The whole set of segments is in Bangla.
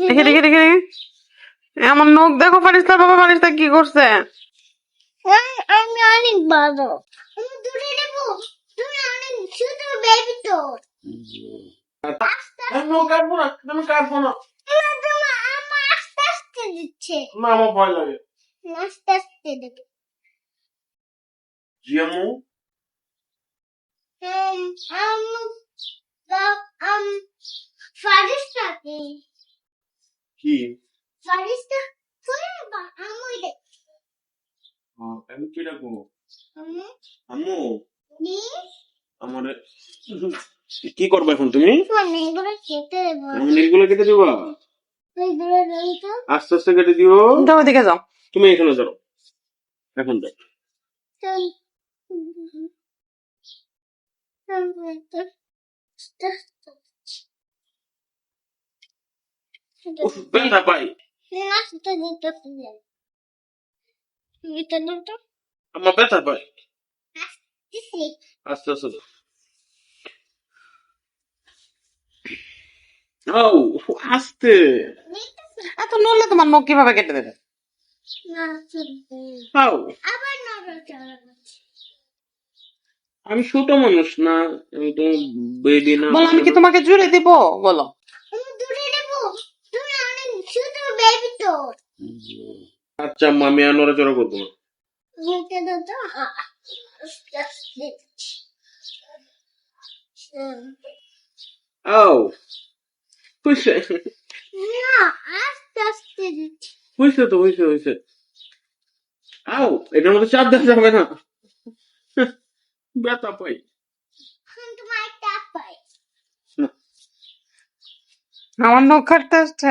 দেখে দেখে দেখে দেখে। এমন নখ দেখো ফারিস্তার বাবা ফারিস্তা কি করছে? আমি অনেক বড়। আমি দূরে নেব। তুমি অনেক ছোট বেবি তো। আমি কাটবো না তুমি কাটবো না। না আমার আস্তে আস্তে দিচ্ছে। না আমার ভয় লাগে। আস্তে আস্তে দেবে। জিয়ামু um, the, um, ফারিস্তা কি কি ফারিস্তা তুই বা আমি কি রাখব আমি আম্মু নি আমার কি করবে এখন তুমি এগুলো দেবো নীলগুলো কেটে দিবা আস্তে আস্তে কেটে দিও যাও ওদিকে যাও তুমি এখানে ধরো এখন দেখ ব্যথা দিতে আমার ব্যথা আস্তে আস্তে। ও আস্তে এত নড়লে তোমার নখ কীভাবে কেটে দেবে আমি ছোট মানুষ না আমি তো বেবি না বলো আমি কি তোমাকে জুড়ে দিব? বলো আমি দূরে নেব তুমি অনেক ছোট বেবি তো আচ্ছা আমি আর নড়াচড়া করব না। দাও তো আস্তে আও হয়েছে না আস্তে আস্তে তো হয়েছে হয়েছে আও এটার মধ্যে চাপ দেওয়া যাবে না। ব্যথা পাই। তোমার একটা পাই। আমার নখ কাটতে আসছে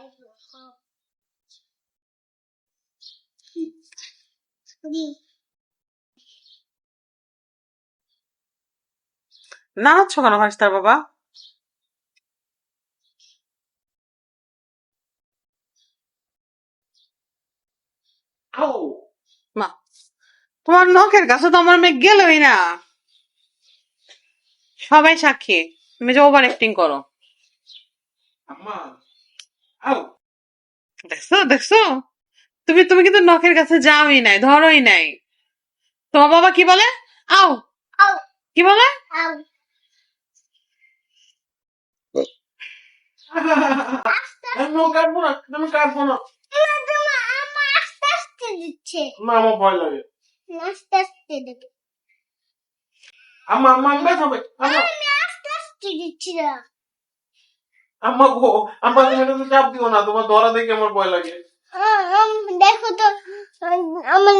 জানি আইবু হ্যাঁ। দি নাড়াচ্ছ কেন ফারিস্তার বাবা মা, তোমার নখের কাছে তো আমার মেয়ে গেলই না সবাই সাক্ষী, তুমি যে ওভার অ্যাক্টিং করো আম্মা দেখছ দেখছ? তুমি তুমি কিন্তু নখের কাছে যাওই নাই ধরোই নাই। তোমার বাবা কি বলে? আও। কি বলে? আমার আমার ভয় লাগে। আস্তে আস্তে দেবে। আম্মা আম্মা আমি ব্যথা পাই আমি আস্তে আস্তে দিচ্ছি না আম্মা গো আম্মা তুমি এটাতে চাপ দিও না তোমার ধরা দেখে আমার ভয় লাগে। আ- আম- দেখো তো আম- আমার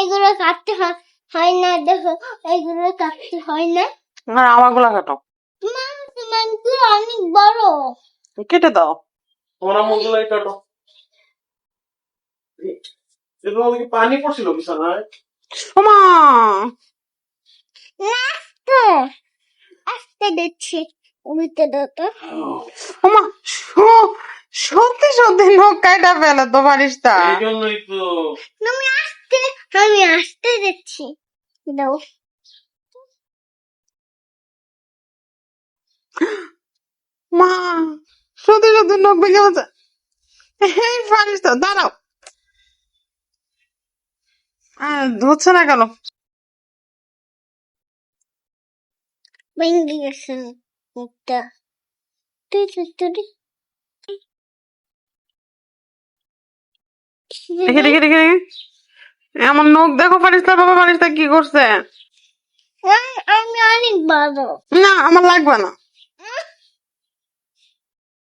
এগুলো কাটতে হয় হয় না দেখো এগুলো কাটতে হয় না। আর আমারগুলা কাটো। তোমারগুলো অনেক বড়। কেটে দাও। তোমার আম্মা গুলাই কাটো পানি পড়ছিল বিছানায়? ওমা! আস্তে আস্তে দিচ্ছি। দাও তো সত্যি সত্যি নখ কাটা ফেলে তো এই জন্যই তো। তুমি আস্তে আমি আস্তে দাও। মা সত্যি সত্যি নখ ভেঙে গেছে এই ফারিস্তা দাঁড়াও। আহ, ধরছে না কেন? ভেঙে গেছে। মুখটা Ты তুই তুই দেখে দেখে দেখে দেখে। এমন নখ দেখো ফারিস্তা বাবা ফারিস্তা কি করছে। আম- অনেক না আমার লাগবে না।